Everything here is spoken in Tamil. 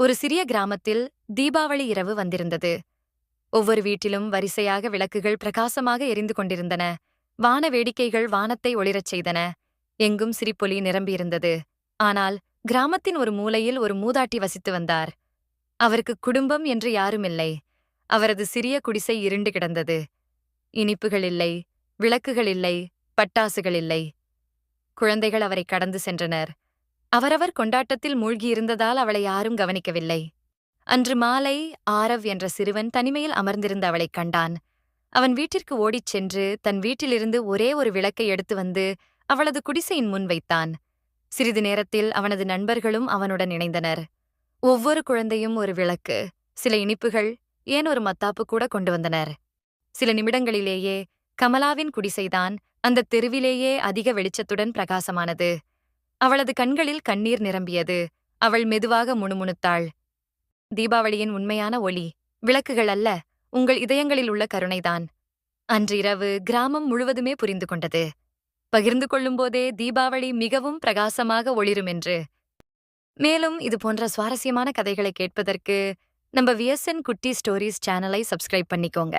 ஒரு சிறிய கிராமத்தில் தீபாவளி இரவு வந்திருந்தது. ஒவ்வொரு வீட்டிலும் வரிசையாக விளக்குகள் பிரகாசமாக எரிந்து கொண்டிருந்தன. வான வேடிக்கைகள் வானத்தை ஒளிரச் செய்தன. எங்கும் சிரிப்பொலி நிரம்பியிருந்தது. ஆனால் கிராமத்தின் ஒரு மூலையில் ஒரு மூதாட்டி வசித்து வந்தார். அவருக்கு குடும்பம் என்று யாருமில்லை. அவரது சிறிய குடிசை இருண்டு கிடந்தது. இனிப்புகள் இல்லை விளக்குகள் இல்லை பட்டாசுகள் இல்லை. குழந்தைகள் அவரை கடந்து சென்றனர். அவரவர் கொண்டாட்டத்தில் மூழ்கியிருந்ததால் அவளை யாரும் கவனிக்கவில்லை. அன்று மாலை ஆரவ் என்ற சிறுவன் தனிமையில் அமர்ந்திருந்த அவளைக் கண்டான். அவன் வீட்டிற்கு ஓடிச் சென்று தன் வீட்டிலிருந்து ஒரே ஒரு விளக்கை எடுத்து வந்து அவளது குடிசையின் முன் வைத்தான். சிறிது நேரத்தில் அவனது நண்பர்களும் அவனுடன் இணைந்தனர். ஒவ்வொரு குழந்தையும் ஒரு விளக்கு சில இனிப்புகள் ஏன் ஒரு மத்தாப்பு கூட கொண்டு வந்தனர். சில நிமிடங்களிலேயே கமலாவின் குடிசைதான் அந்த தெருவிலேயே அதிக வெளிச்சத்துடன் பிரகாசமானது. அவளது கண்களில் கண்ணீர் நிரம்பியது. அவள் மெதுவாக முணுமுணுத்தாள். தீபாவளியின் உண்மையான ஒளி விளக்குகள் அல்ல உங்கள் இதயங்களில் உள்ள கருணைதான். அன்றிரவு கிராமம் முழுவதுமே புரிந்து கொண்டது. பகிர்ந்து கொள்ளும்போதே தீபாவளி மிகவும் பிரகாசமாக ஒளிரும் என்று மேலும் இது போன்ற சுவாரஸ்யமான கதைகளை கேட்பதற்கு நம்ம விஎஸ்என் குட்டி ஸ்டோரிஸ் சேனலை சப்ஸ்கிரைப் பண்ணிக்கோங்க.